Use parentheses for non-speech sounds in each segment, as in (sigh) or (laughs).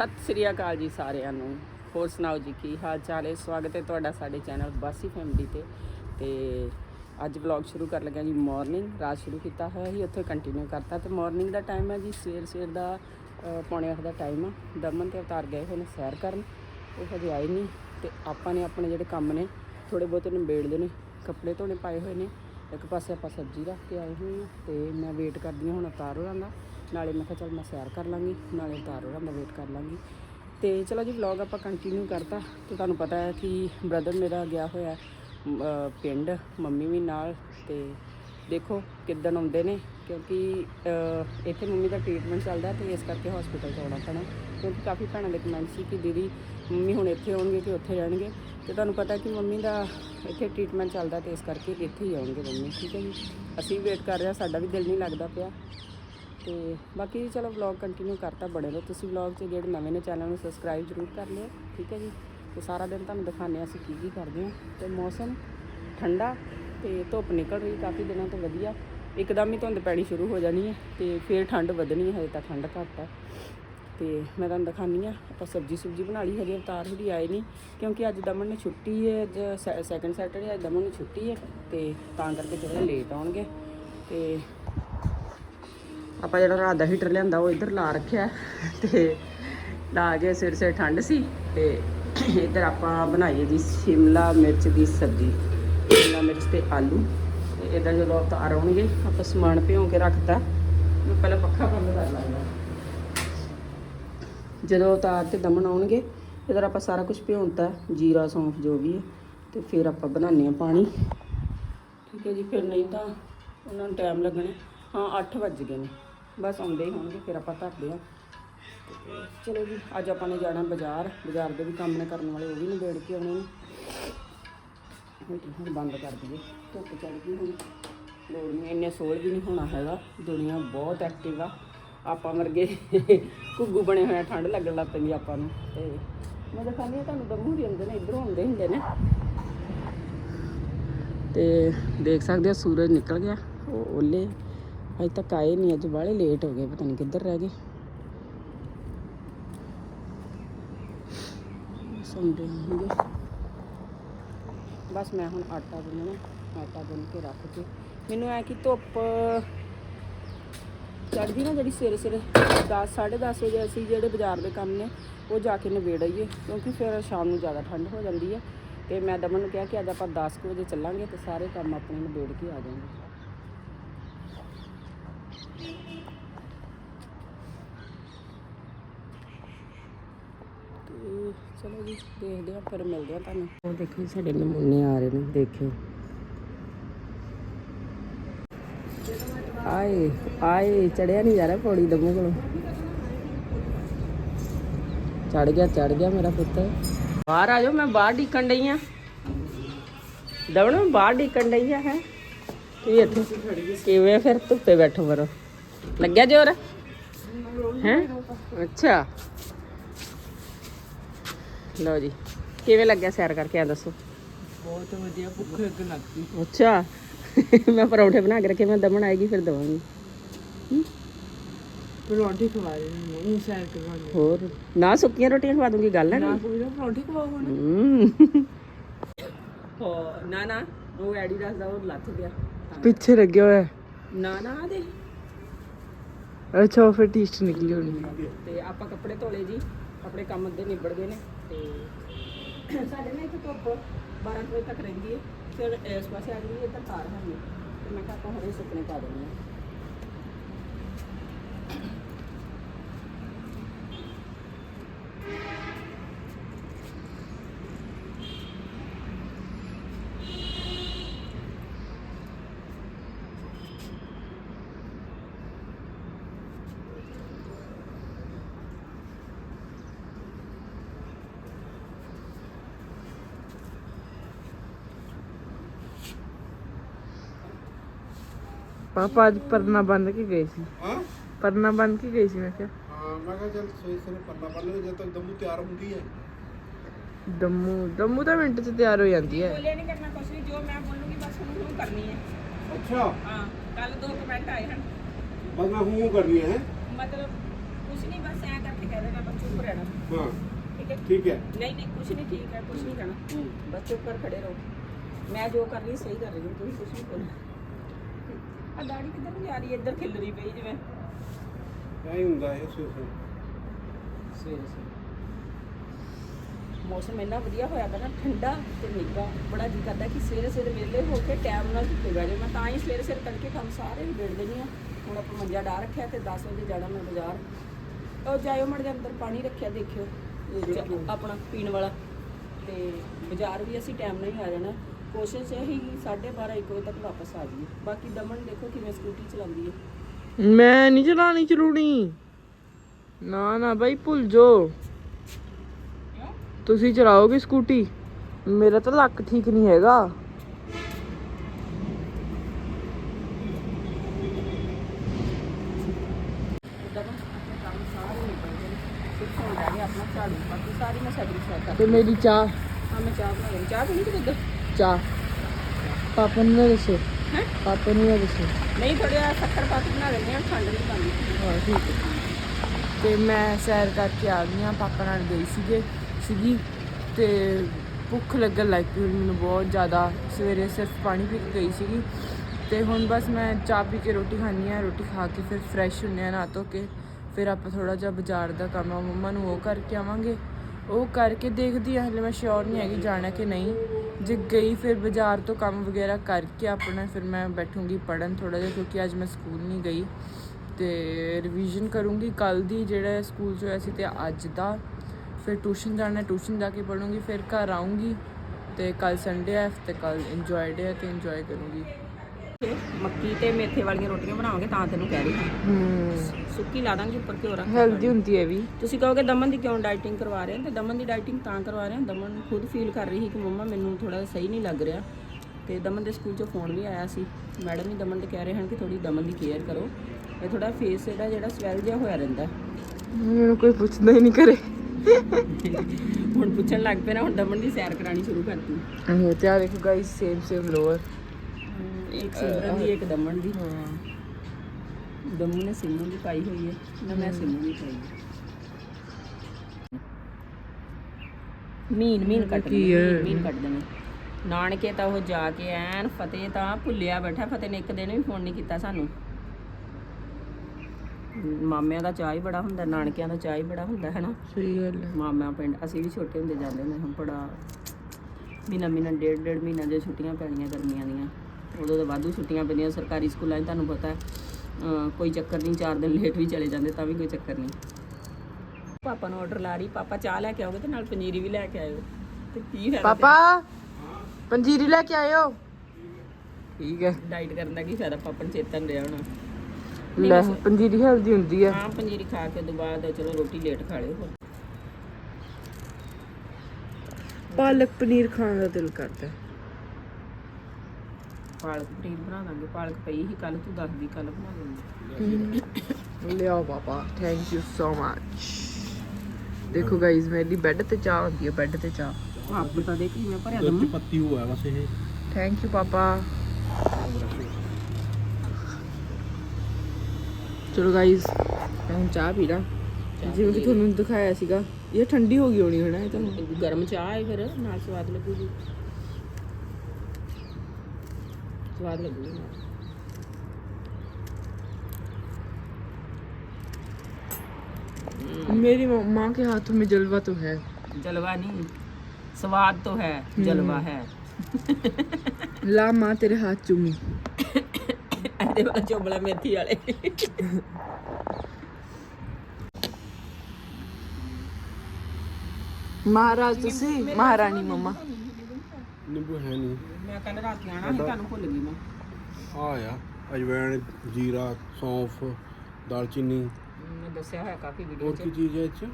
ਸਤਿ ਸ੍ਰੀ ਅਕਾਲ ਜੀ ਸਾਰਿਆਂ ਨੂੰ। ਹੋਰ ਸੁਣਾਓ ਜੀ ਕੀ ਹਾਲ ਚਾਲ ਹੈ? ਸਵਾਗਤ ਹੈ ਤੁਹਾਡਾ ਸਾਡੇ ਚੈਨਲ ਬਾਸੀ ਫੈਮਿਲੀ ਤੇ। ਤੇ ਅੱਜ ਵਲੌਗ ਸ਼ੁਰੂ ਕਰ ਲੱਗਿਆ ਜੀ ਮਾਰਨਿੰਗ ਰਾਤ ਸ਼ੁਰੂ ਕੀਤਾ ਹੋਇਆ ਸੀ ਉੱਥੇ ਕੰਟੀਨਿਊ ਕਰਤਾ। ਤੇ ਮਾਰਨਿੰਗ ਦਾ ਟਾਈਮ ਹੈ ਜੀ ਸਵੇਰ ਸਵੇਰ ਦਾ ਅ, ਪੌਣੇ ਅੱਠ ਦਾ ਟਾਈਮ ਆ ਦਮਨ ਤੇ ਅਵਤਾਰ ਗਏ ਹੋਏ ਨੇ ਸੈਰ ਕਰਨ। ਉਹ ਹਜੇ ਆਏ ਨਹੀਂ। ਤੇ ਆਪਾਂ ਨੇ ਆਪਣੇ ਜਿਹੜੇ ਕੰਮ ਨੇ ਥੋੜੇ ਬਹੁਤੇ ਨਿਬੇੜ ਲਏ ਨੇ। ਕੱਪੜੇ ਧੋਣੇ ਪਾਏ ਹੋਏ ਨੇ। ਇੱਕ ਪਾਸੇ ਆਪਾਂ ਸਬਜ਼ੀ ਰੱਖ ਕੇ ਆਏ ਹੋਏ ਹਾਂ। ਤੇ ਮੈਂ ਵੇਟ ਕਰਦੀ ਹਾਂ ਹੁਣ ਅਵਤਾਰ ਹੋਰਾਂ ਦਾ। ਨਾਲੇ ਮੈਂ ਕਿਹਾ ਚੱਲ ਮੈਂ ਸੈਰ ਕਰ ਲਾਂਗੀ, ਨਾਲੇ ਅਵਤਾਰ ਹੋਰਾਂ ਦਾ ਵੇਟ ਕਰ ਲਾਂਗੀ। ਤੇ ਚਲੋ ਜੀ ਵਲੌਗ ਆਪਾਂ ਕੰਟੀਨਿਊ ਕਰਤਾ। ਤੇ ਤੁਹਾਨੂੰ ਪਤਾ ਹੈ ਕਿ ਬ੍ਰਦਰ ਮੇਰਾ ਗਿਆ ਹੋਇਆ ਪਿੰਡ, ਮੰਮੀ ਵੀ ਨਾਲ। ਤੇ ਦੇਖੋ ਕਿੱਦਣ ਆਉਂਦੇ ਨੇ, ਕਿਉਂਕਿ ਇੱਥੇ ਮੰਮੀ ਦਾ ਟ੍ਰੀਟਮੈਂਟ ਚੱਲਦਾ ਤੇ ਇਸ ਕਰਕੇ ਹਸਪੀਟਲ ਤੋਂ ਆਉਣਾ ਪੈਣਾ। ਕਿਉਂਕਿ ਕਾਫੀ ਭੈਣਾਂ ਦੇ ਕਮੈਂਟ ਸੀ ਕਿ ਦੀਦੀ, ਮੰਮੀ ਹੁਣ ਇੱਥੇ ਆਉਣਗੇ ਕਿ ਉੱਥੇ ਰਹਿਣਗੇ। ਤੇ ਤੁਹਾਨੂੰ ਪਤਾ ਕਿ ਮੰਮੀ ਦਾ ਇੱਥੇ ਟ੍ਰੀਟਮੈਂਟ ਚੱਲਦਾ ਤੇ ਇਸ ਕਰਕੇ ਇੱਥੇ ਹੀ ਆਉਣਗੇ ਮੰਮੀ, ਠੀਕ ਹੈ ਜੀ। ਅਸੀਂ ਵੀ ਵੇਟ ਕਰ ਰਹੇ ਹਾਂ, ਸਾਡਾ ਵੀ ਦਿਲ ਨਹੀਂ ਲੱਗਦਾ ਪਿਆ। ਤੇ ਬਾਕੀ ਚਲੋ ਵਲੌਗ ਕੰਟੀਨਿਊ ਕਰਤਾ ਬਣੇ ਲੋ ਤੁਸੀਂ ਵਲੌਗ 'ਚ ਜਿਹੜੇ ਨਵੇਂ ਨੇ ਚੈਨਲ ਨੂੰ ਸਬਸਕ੍ਰਾਈਬ ਜ਼ਰੂਰ ਕਰ ਲਿਓ, ਠੀਕ ਹੈ ਜੀ? ਤੇ ਸਾਰਾ ਦਿਨ ਤੁਹਾਨੂੰ ਦਿਖਾਉਂਦੇ ਹਾਂ ਅਸੀਂ ਕੀ ਕੀ ਕਰਦੇ ਹਾਂ। ਤੇ ਮੌਸਮ ਠੰਡਾ ਤੇ ਧੁੱਪ ਨਿਕਲ ਰਹੀ ਕਾਫੀ ਦਿਨਾਂ ਤੋਂ ਵਧੀਆ। ਇੱਕਦਮ ਹੀ ਧੁੰਦ ਪੈਣੀ ਸ਼ੁਰੂ ਹੋ ਜਾਣੀ ਹੈ ਤੇ ਫਿਰ ਠੰਡ ਵਧਣੀ ਹੈ, ਹਜੇ ਤਾਂ ਠੰਡ ਘੱਟ ਹੈ। ਤੇ ਮੈਂ ਤੁਹਾਨੂੰ ਦਿਖਾਉਂਦੀ ਹਾਂ, ਆਪਾਂ ਸਬਜੀ ਸੁਬਜੀ ਬਣਾ ਲਈ, ਹਜੇ ਅਵਤਾਰ ਹੁਰੀ ਆਏ ਨਹੀਂ। ਕਿਉਂਕਿ ਅੱਜ ਦਮਨ ਨੇ ਛੁੱਟੀ ਹੈ, ਅੱਜ ਸੈਕੰਡ ਸੈਟਰਡੇ ਅੱਜ ਦਮਨ ਨੂੰ ਛੁੱਟੀ ਹੈ ਤੇ ਤਾਂ ਕਰਕੇ ਥੋੜਾ ਲੇਟ ਆਉਣਗੇ। ਤੇ ਆਪਾਂ ਜਿਹੜਾ ਰਾਤ ਦਾ ਹੀਟਰ ਲਿਆਂਦਾ ਉਹ ਇੱਧਰ ਲਾ ਰੱਖਿਆ ਤੇ ਲਾ ਕੇ ਸਿਰ ਸਿਰ ਠੰਡ ਸੀ ਤੇ ਇੱਧਰ ਆਪਾਂ ਬਣਾਈਏ ਜੀ ਸ਼ਿਮਲਾ ਮਿਰਚ ਦੀ ਸਬਜ਼ੀ। ਸ਼ਿਮਲਾ ਮਿਰਚ ਤੇ ਆਲੂ। ਤੇ ਇੱਧਰ ਜਦੋਂ ਉਤਾਰ ਆਉਣਗੇ, ਆਪਾਂ ਸਮਾਨ ਭਿਉਂ ਕੇ ਰੱਖਤਾ। ਮੈਂ ਪਹਿਲਾਂ ਪੱਖਾ ਬੰਦ ਕਰ ਲਾਂਗਾ। ਜਦੋਂ ਉਤਾਰ ਤੇ ਦਮਨ ਆਉਣਗੇ, ਇੱਧਰ ਆਪਾਂ ਸਾਰਾ ਕੁਝ ਭਿਉਂਤਾ, ਜੀਰਾ, ਸੌਂਫ ਜੋ ਵੀ ਹੈ, ਤੇ ਫਿਰ ਆਪਾਂ ਬਣਾਉਂਦੇ ਹਾਂ ਪਾਣੀ। ਠੀਕ ਹੈ ਜੀ, ਫਿਰ ਨਹੀਂ ਤਾਂ ਉਹਨਾਂ ਨੂੰ ਟਾਈਮ ਲੱਗਣਾ। ਹਾਂ 8 ਵੱਜ ਗਏ ਨੇ। ਬਸ ਆਉਂਦੇ ਹੀ ਹੋਣਗੇ, ਫਿਰ ਆਪਾਂ ਧਰਦੇ ਹਾਂ। ਤੇ ਚਲੋ ਜੀ, ਅੱਜ ਆਪਾਂ ਨੇ ਜਾਣਾ ਬਾਜ਼ਾਰ। ਬਾਜ਼ਾਰ ਦੇ ਵੀ ਕੰਮ ਨੇ ਕਰਨ ਵਾਲੇ, ਉਹ ਵੀ ਨਿਬੇੜ ਕੇ ਆਉਣੇ ਨੇ। ਹੁਣ ਹੁਣ ਬੰਦ ਕਰ ਦਈਏ। ਧੁੱਪ ਚੜ ਗਈ ਹੁਣ। ਲੋੜ ਨਹੀਂ, ਇੰਨੇ ਸੋਲ ਵੀ ਨਹੀਂ ਹੋਣਾ ਹੈਗਾ। ਦੁਨੀਆ ਬਹੁਤ ਐਕਟਿਵ ਆ। ਆਪਾਂ ਵਰਗੇ ਘੁੱਗੂ ਬਣੇ ਹੋਏ ਠੰਡ ਲੱਗਣ ਲੱਗ ਪੈਂਦੀ ਆਪਾਂ ਨੂੰ। ਤੇ ਮੈਂ ਦਿਖਾਉਂਦੀ ਹਾਂ ਤੁਹਾਨੂੰ ਦਮੂ ਦੇ ਅੰਦਰ ਨੇ, ਇਧਰੋਂ ਆਉਂਦੇ ਹੁੰਦੇ ਨੇ। ਤੇ ਦੇਖ ਸਕਦੇ ਹੋ, ਸੂਰਜ ਨਿਕਲ ਗਿਆ, ਉਹ ਓਲੇ। ਅਜੇ ਤੱਕ ਆਏ ਨਹੀਂ ਅੱਜ ਬਾਹਲੇ ਲੇਟ ਹੋ ਗਏ, ਪਤਾ ਨਹੀਂ ਕਿੱਧਰ ਰਹਿ ਗਏ। ਸੰਡੇ ਹੋਣਗੇ ਬਸ ਮੈਂ ਹੁਣ ਆਟਾ ਗੁੰਨਣਾ, ਆਟਾ ਗੁੰਨ ਕੇ ਰੱਖ ਕੇ। ਮੈਨੂੰ ਐ ਕਿ ਧੁੱਪ ਚੜ੍ਹਦੀ ਨਾ ਜਿਹੜੀ ਸਵੇਰੇ ਸਵੇਰੇ 10 10:30 ਵਜੇ ਅਸੀਂ ਜਿਹੜੇ ਬਾਜ਼ਾਰ ਦੇ ਕੰਮ ਨੇ, ਉਹ ਜਾ ਕੇ ਨਿਬੇੜ ਕਿਉਂਕਿ ਫਿਰ ਸ਼ਾਮ ਨੂੰ ਜ਼ਿਆਦਾ ਠੰਡ ਹੋ ਜਾਂਦੀ ਹੈ ਤੇ ਮੈਂ ਦਮਨ ਨੂੰ ਕਿਹਾ ਕਿ ਅੱਜ ਆਪਾਂ 10 ਕੁ ਵਜੇ ਚੱਲਾਂਗੇ ਤੇ ਸਾਰੇ ਕੰਮ ਆਪਣੇ ਨਿਬੇੜ ਕੇ ਆ ਜਾਵਾਂਗੇ। ਤੇ ਚਲੋ ਜੀ, ਦੇਖਦੇ ਆ ਫਿਰ ਮਿਲਦੇ ਆ ਤੁਹਾਨੂੰ। ਉਹ ਦੇਖੋ ਜੀ, ਸਾਡੇ ਨਮੂਨੇ ਆ ਰਹੇ ਨੇ, ਦੇਖਿਓ। ਆਏ ਆਏ, ਚੜਿਆ ਨਹੀਂ ਜਾ ਰਿਹਾ ਪੌੜੀ ਦਮੂ ਕੋਲੋਂ। ਚੜ ਗਿਆ ਚੜ ਗਿਆ ਮੇਰਾ ਪੁੱਤ। ਬਾਹਰ ਆ ਜਾਓ, ਮੈਂ ਬਾਹਰ ਢੀਕਣ ਡਈ ਆ। ਦਵਣ, ਬਾਹਰ ਢੀਕਣ ਡਈ ਆ, ਹੈ। ਕੀ ਇੱਥੇ ਕਿਵੇਂ ਫਿਰ? ਧੁੱਪੇ ਬੈਠੋ ਬਰੋ। ਲੱਗਿਆ ਜੋਰ? ਹੈ? ਅੱਛਾ। ਲਓ ਜੀ ਕਿਵੇਂ ਲੱਗਿਆ ਸੈਰ ਕਰਕੇ ਆ ਦੱਸੋ? ਬਹੁਤ ਵਧੀਆ ਭੁੱਖ ਲੱਗ ਲੱਗਦੀ ਅੱਛਾ। ਮੈਂ ਪਰੌਂਠੇ ਬਣਾ ਕੇ ਰੱਖੇ ਮੈਂ ਦਮਨ ਆਏਗੀ ਫਿਰ ਦਵਾਂਗੀ। ਪਰੌਂਠੇ ਖਵਾ ਰਹੇ ਨੇ ਨਹੀਂ ਸੈਰ ਕਰਵਾਉਣੀ ਹੋਰ? ਨਾ ਸੁੱਕੀਆਂ ਰੋਟੀਆਂ ਖਵਾ ਦੂੰਗੀ ਗੱਲ ਹੈ ਨਾ ਪਰੌਂਠੇ ਖਵਾਓ ਹੁਣ। ਉਹ ਐਡੀ ਦੱਸਦਾ ਉਹ ਲੱਥ ਗਿਆ। ਪਿੱਛੇ ਲੱਗਿਆ ਹੋਇਆ। ਨਾ ਨਾ ਦੇ ਅੱਛਾ, ਉਹ ਫਿਰ ਟੀਸਟ ਨਿਕਲੀ ਹੋਣੀ। ਤੇ ਆਪਾਂ ਕੱਪੜੇ ਧੋਲੇ ਜੀ। ਆਪਣੇ ਕੰਮ ਅੱਧੇ ਨਿਬੜ ਗਏ ਨੇ ਤੇ ਸਾਡੇ ਨਾਲ ਇੱਥੇ ਧੁੱਪ 12 ਕੁ ਵਜੇ ਤੱਕ ਰਹਿੰਦੀ ਹੈ ਫਿਰ ਇਸ ਪਾਸੇ ਆ ਜਾਂਦੀ ਹੈ ਇੱਧਰ ਤਾਰ ਹੈ ਨਹੀਂ ਤੇ ਮੈਂ ਕਿਹਾ ਆਪਾਂ ਹੁਣੇ ਸੁੱਕਣੇ ਪਾ ਦਿੰਦੇ ਹਾਂ ਪਾਪਾ ਅੱਜ ਪਰਨਾ ਬੰਨ ਕੇ ਗਏ ਸੀ ਹਾਂ ਪਰਨਾ ਬੰਨ ਕੇ ਗਈ ਸੀ ਮੈਂ ਕਿਹਾ ਹਾਂ ਮੈਂ ਕਿਹਾ ਚੱਲ ਸੋਈ ਸੋਈ ਪਰਨਾ ਪੜ ਲੈ ਜਦ ਤੱਕ ਦਮੂ ਤਿਆਰ ਹੁੰਦੀ ਹੈ ਦਮੂ ਦਮੂ ਤਾਂ ਮਿੰਟ 'ਚ ਤਿਆਰ ਹੋ ਜਾਂਦੀ ਹੈ ਬੋਲੇ ਨਹੀਂ ਕਰਨਾ ਕੁਛ ਨਹੀਂ ਜੋ ਮੈਂ ਬੋਲੂੰਗੀ ਬਸ ਉਹਨੂੰ ਉਹਨੂੰ ਕਰਨੀ ਹੈ ਅੱਛਾ ਹਾਂ ਕੱਲ ਦੋ ਕਮੈਂਟ ਆਏ ਹਨ ਬਸ ਮੈਂ ਹੂੰ ਕਰਨੀ ਹੈ ਮਤਲਬ ਕੁਛ ਨਹੀਂ ਬਸ ਐਂ ਕਰਕੇ ਕਹਿ ਦੇਣਾ ਬੱਚੂ ਕੋ ਰਹਿਣਾ ਹਾਂ ਠੀਕ ਹੈ ਠੀਕ ਹੈ ਨਹੀਂ ਨਹੀਂ ਕੁਝ ਨਹੀਂ ਠੀਕ ਹੈ ਕੁਝ ਨਹੀਂ ਕਹਿਣਾ ਆ ਦਾੜੀ ਕਿੱਧਰ ਨੂੰ ਜਾ ਰਹੀ ਹੈ? ਇੱਧਰ ਖਿਲ ਰਹੀ ਪਈ ਜਿਵੇਂ। ਐਂ ਹੀ ਹੁੰਦਾ ਇਹ ਸਵੇਰੇ ਸਵੇਰੇ। ਸਵੇਰੇ ਮੌਸਮ ਇੰਨਾ ਵਧੀਆ ਹੋਇਆ ਪਿਆ ਨਾ ਠੰਡਾ ਤੇ ਨਿੱਘਾ। ਬੜਾ ਜੀ ਕਰਦਾ ਕਿ ਸਵੇਰੇ ਸਵੇਰੇ ਵਿਹਲੇ ਹੋ ਕੇ ਟਾਈਮ ਨਾਲ ਧੁੱਪੇ ਬਹਿ ਜਾਓ। ਮੈਂ ਤਾਂ ਹੀ ਸਵੇਰੇ ਸਵੇਰੇ ਤੜਕੇ ਕੰਮ ਸਾਰੇ ਨਿਬੇੜ ਹਾਂ ਹੁਣ ਆਪਾਂ ਮੰਜਾ ਡਾ ਰੱਖਿਆ ਤੇ 10 ਵਜੇ ਜਾਣਾ ਮੈਂ ਬਾਜ਼ਾਰ। ਉਹ ਜਾਇਓ ਮੜ ਦੇ ਅੰਦਰ ਪਾਣੀ ਰੱਖਿਆ ਦੇਖਿਓ। ਆਪਣਾ ਪੀਣ ਵਾਲਾ। ਤੇ ਬਾਜ਼ਾਰ ਵੀ ਅਸੀਂ ਟਾਈਮ ਨਾਲ ਹੀ ਆ ਜਾਣਾ। ਕੋਸ਼ਿਸ਼ ਇਹ ਹੀ 12:30 1 ਵਜੇ ਤੱਕ ਵਾਪਸ ਆ ਜਾਈਏ। ਬਾਕੀ ਦਮਨ ਦੇਖੋ ਕਿਵੇਂ ਸਕੂਟੀ ਚਲਾਉਂਦੀ ਹੈ। ਮੈਂ ਨਹੀਂ ਚਲਾਣੀ ਚਲੂਣੀ ਨਾ ਨਾ ਬਾਈ ਭੁੱਲ ਜੋ ਤੁਸੀਂ ਚਲਾਓਗੇ ਸਕੂਟੀ? ਮੇਰਾ ਤਾਂ ਲੱਕ ਠੀਕ ਨਹੀਂ ਹੈਗਾ। ਦਮਨ ਆਪਣੇ ਕੰਮ ਸਾਰੇ ਨਿਬੜ ਗਏ ਨੇ। ਸਿਰਫ ਹੁਣ ਰਹਿ ਗਿਆ ਆਪਣਾ ਝਾੜੂ ਬਾਕੀ ਸਾਰੀ ਮੈਂ ਸੈਟਿੰਗ ਸੈਟ ਕਰ ਤੇ ਮੇਰੀ ਚਾਹ। ਹਾਂ ਮੈਂ ਚਾਹ ਬਣਾ ਰਹੀ ਚਾਹ ਪੀਣੀ ਕਿ ਦੁੱਧ ਚਾਹ ਪਾਪਾ ਨੂੰ ਨਾ ਦੱਸੋ। ਹੈਂ? ਨੂੰ ਨਾ ਦੱਸੋ। ਨਹੀਂ ਥੋੜਾ ਸ਼ੱਕਰ ਪਾ ਕੇ ਬਣਾ ਲੈਂਦੇ ਆ ਖੰਡ ਨਹੀਂ ਪਾਉਂਦੀ ਹਾਂ ਠੀਕ ਹੈ। ਤੇ ਮੈਂ ਸੈਰ ਕਰਕੇ ਆ ਗਈ ਹਾਂ ਪਾਪਾ ਨਾਲ ਗਈ ਸੀਗੇ ਸੀਗੀ। ਤੇ ਭੁੱਖ ਲੱਗਣ ਲੱਗ ਪਈ ਮੈਨੂੰ ਬਹੁਤ ਜ਼ਿਆਦਾ। ਸਵੇਰੇ ਸਿਰਫ ਪਾਣੀ ਪੀ ਕੇ ਗਈ ਸੀਗੀ। ਤੇ ਹੁਣ ਬਸ ਮੈਂ ਚਾਹ ਪੀ ਕੇ ਰੋਟੀ ਖਾਣੀ ਆ ਰੋਟੀ ਖਾ ਕੇ ਫਿਰ ਫਰੈਸ਼ ਹੁੰਨੇ ਆ ਨਹਾ ਧੋ ਕੇ। ਫਿਰ ਆਪਾਂ ਥੋੜਾ ਜਿਹਾ ਬਾਜ਼ਾਰ ਦਾ ਕੰਮ ਆ ਮੰਮਾ ਨੂੰ ਉਹ ਕਰਕੇ ਆਵਾਂਗੇ। ਉਹ ਕਰਕੇ ਦੇਖਦੀ ਆ ਹਲੇ ਮੈਂ ਸ਼ੋਰ ਨਹੀਂ ਹੈਗੀ ਜਾਣਾ ਕਿ ਨਹੀਂ। ਜੇ ਗਈ ਫਿਰ ਬਾਜ਼ਾਰ ਤੋਂ ਕੰਮ ਵਗੈਰਾ ਕਰਕੇ ਆਪਣਾ, ਫਿਰ ਮੈਂ ਬੈਠੂੰਗੀ ਪੜਨ ਥੋੜਾ ਜਿਹਾ, ਕਿਉਂਕਿ ਅੱਜ ਮੈਂ ਸਕੂਲ ਨਹੀਂ ਗਈ। ਤੇ ਰਿਵੀਜ਼ਨ ਕਰੂੰਗੀ। ਕੱਲ ਦੀ ਜਿਹੜਾ ਸਕੂਲ 'ਚ ਹੋਇਆ ਸੀ ਤੇ ਅੱਜ ਦਾ, ਫਿਰ ਟਿਊਸ਼ਨ ਜਾਣਾ ਟਿਊਸ਼ਨ ਜਾ ਕੇ ਪੜੂੰਗੀ ਫਿਰ ਘਰ ਆਉਂਗੀ ਤੇ ਕੱਲ ਸੰਡੇ ਹੈ ਤੇ ਕੱਲ ਇੰਜੋਏ ਡੇ ਹੈ ਤੇ ਇੰਜੋਏ ਕਰੂੰਗੀ। ਮੱਕੀ ਤੇ ਮੇਥੇ ਵਾਲੀਆਂ ਰੋਟੀਆਂ ਬਣਾਵਾਂਗੇ ਤਾਂ ਤੈਨੂੰ ਕਹਿ ਰਹੀ ਹਾਂ। ਹੂੰ। ਸੁੱਕੀ ਲਾ ਦਾਂਗੇ ਉੱਪਰ ਘਿਓ ਰੱਖ ਹੈਲਦੀ ਹੁੰਦੀ ਹੈ ਵੀ। ਤੁਸੀਂ ਕਹੋਗੇ ਦਮਨ ਦੀ ਕਿਉਂ ਡਾਈਟਿੰਗ ਕਰਵਾ ਰਹੇ ਹੋ? ਤੇ ਦਮਨ ਦੀ ਡਾਈਟਿੰਗ ਤਾਂ ਕਰਵਾ ਰਹੇ ਹਾਂ। ਦਮਨ ਖੁਦ ਫੀਲ ਕਰ ਰਹੀ ਸੀ ਕਿ ਮੰਮਾ ਮੈਨੂੰ ਥੋੜਾ ਸਹੀ ਨਹੀਂ ਲੱਗ ਰਿਹਾ। ਤੇ ਦਮਨ ਦੇ ਸਕੂਲ ਚੋਂ ਫੋਨ ਵੀ ਆਇਆ ਸੀ। ਮੈਡਮ ਵੀ ਦਮਨ ਦੇ ਕਹਿ ਰਹੇ ਹਨ ਕਿ ਥੋੜੀ ਦਮਨ ਦੀ ਕੇਅਰ ਕਰੋ। ਇਹ ਥੋੜਾ ਫੇਸ ਇਹਦਾ ਜਿਹੜਾ ਸਵੈਲ ਜਿਹਾ ਹੋਇਆ ਰਹਿੰਦਾ। ਮੈਨੂੰ ਕੋਈ ਪੁੱਛਦਾ ਹੀ ਨਹੀਂ ਕਰੇ ਹੁਣ ਪੁੱਛਣ ਲੱਗ ਪਏ ਨਾ ਹੁਣ ਦਮਨ ਦੀ ਸੈਰ ਕਰਾਣੀ ਸ਼ੁਰੂ ਕਰਤੀ। ਇਹ ਤੇ ਆ ਦੇਖੋ ਗਾਇਸ ਸੇਮ ਸੇਮ ਲੋਅਰ ਇੱਕ ਸਿਮਰਨ ਦੀ ਇੱਕ ਦਮਨ ਦੀ। ਹਾਂ ਦਮਨ ਨੇ ਸਿਮਰਨ ਦੀ ਪਾਈ ਹੋਈ ਹੈ। ਨਾ ਮੈਂ ਸਿਮਰਨ ਦੀ ਪਾਈ ਹੈ। ਮੀਨ ਮੀਨ ਕੱਟ ਕੀ ਦੇਣੇ ਮੀਨ ਕੱਟ ਦੇਣੇ। ਨਾਨਕੇ ਤਾਂ ਉਹ ਜਾ ਕੇ ਐਨ ਫਤਿਹ ਤਾਂ ਭੁੱਲਿਆ ਬੈਠਾ। ਫਤਿਹ ਨੇ ਇੱਕ ਦਿਨ ਵੀ ਫੋਨ ਨਹੀਂ ਕੀਤਾ ਸਾਨੂੰ। ਮਾਮਿਆਂ ਦਾ ਚਾਹ ਹੀ ਬੜਾ ਹੁੰਦਾ ਨਾਨਕਿਆਂ ਦਾ ਚਾਹ ਹੀ ਬੜਾ ਹੁੰਦਾ ਹੈ ਨਾ? ਸਹੀ ਗੱਲ ਹੈ। ਮਾਮਿਆਂ ਪਿੰਡ ਅਸੀਂ ਵੀ ਛੋਟੇ ਹੁੰਦੇ ਜਾਂਦੇ ਹੁੰਦੇ ਹਾਂ ਬੜਾ ਮਹੀਨਾ ਮਹੀਨਾ ਡੇਢ ਡੇਢ ਮਹੀਨਾ ਜੇ ਛੁੱਟੀਆਂ ਪੈਣੀਆਂ ਗਰਮੀਆਂ ਦੀਆਂ। ਉਦੋਂ ਤਾਂ ਵਾਧੂ ਛੁੱਟੀਆਂ ਪੈਂਦੀਆਂ ਸਰਕਾਰੀ ਸਕੂਲਾਂ 'ਚ ਤੁਹਾਨੂੰ ਪਤਾ ਕੋਈ ਚੱਕਰ ਨਹੀਂ ਚਾਰ ਦਿਨ ਲੇਟ ਵੀ ਚਲੇ ਜਾਂਦੇ ਤਾਂ ਵੀ ਕੋਈ ਚੱਕਰ ਨਹੀਂ। ਪਾਪਾ ਨੂੰ ਆਰਡਰ ਲਾ ਰਹੀ ਪਾਪਾ ਚਾਹ ਲੈ ਕੇ ਆਓਗੇ ਤੇ ਨਾਲ ਪਨੀਰੀ ਵੀ ਲੈ ਕੇ ਆਇਓ। ਤੇ ਕੀ ਫਾਇਦਾ ਪਾਪਾ ਪੰਜੀਰੀ ਲੈ ਕੇ ਆਇਓ। ਠੀਕ ਹੈ। ਡਾਈਟ ਕਰਨ ਦਾ ਕੀ ਫਾਇਦਾ ਪਾਪਾ ਨੂੰ ਚੇਤਨ ਰਿਹਾ ਹੋਣਾ। ਲੈ ਪੰਜੀਰੀ ਹੈਲਦੀ ਹੁੰਦੀ ਹੈ। ਹਾਂ ਪਨੀਰੀ ਖਾ ਕੇ ਤੋਂ ਬਾਅਦ ਚਲੋ ਰੋਟੀ ਲੇਟ ਖਾ ਲਿਓ। ਪਾਲਕ ਪਨੀਰ ਖਾਣ ਦਾ ਦਿਲ ਕਰਦਾ। ਪਾਲਕ ਪਨੀਰ ਬਣਾ ਦਾਂਗੇ। ਪਾਲਕ ਪਈ ਸੀ ਕੱਲ ਤੂੰ ਦੱਸਦੀ ਕੱਲ ਬਣਾ ਦਿੰਦੇ। ਲਿਆਓ ਪਾਪਾ ਥੈਂਕ ਯੂ ਸੋ ਮੱਚ ਦੇਖੋ ਗਾਇਜ਼ ਮੇਰੀ ਬੈੱਡ ਤੇ ਚਾਹ ਹੁੰਦੀ ਹੈ ਬੈੱਡ ਤੇ ਚਾਹ। ਆਪ ਤਾਂ ਦੇਖ ਕਿਵੇਂ ਭਰਿਆ ਦਮ। ਪੱਤੀ ਹੋਇਆ ਬਸ ਇਹ। ਥੈਂਕ ਯੂ ਪਾਪਾ। ਚਲੋ ਗਾਇਜ਼ ਮੈਂ ਹੁਣ ਚਾਹ ਪੀ ਲਾਂ। ਜਿਵੇਂ ਕਿ ਤੁਹਾਨੂੰ ਦਿਖਾਇਆ ਸੀਗਾ ਇਹ ਠੰਡੀ ਹੋ ਗਈ ਹੋਣੀ ਹੈ ਨਾ ਇਹ ਤੁਹਾਨੂੰ ਗਰਮ ਚਾਹ ਹੈ ਫਿਰ ਨਾਲ ਸਵਾਦ ਲੱਗੂਗੀ। ਸਵਾਦ ਲੱਗੂਗੀ ਨਾਲ मेरी माँ के हाथों में जलवा तो है जलवा नहीं स्वाद तो है जलवा है ला माँ तेरे हाथ चूमी ਇਹਦੇ ਵਾਲਾ ਚੋਬਲਾ ਮੇਥੀ ਵਾਲੇ महाराज तुसी महारानी मम्मा ਨਿੰਬੂ ਹੈ ਨਹੀਂ। ਮੈਂ ਕੱਲ ਰਾਤ ਆਣਾ ਸੀ ਤੁਹਾਨੂੰ ਭੁੱਲ ਗਈ ਮੈਂ। ਆ ਆ ਅਜਵਾਇਣ ਜੀਰਾ ਸੌਂਫ ਦਾਲਚੀਨੀ ਮੈਂ ਦੱਸਿਆ ਹੋਇਆ ਕਾਫੀ ਵੀਡੀਓ ਹੋਰ ਕੀ 'ਚ ਚੀਜ਼ ਹੈ ਇਹ 'ਚ?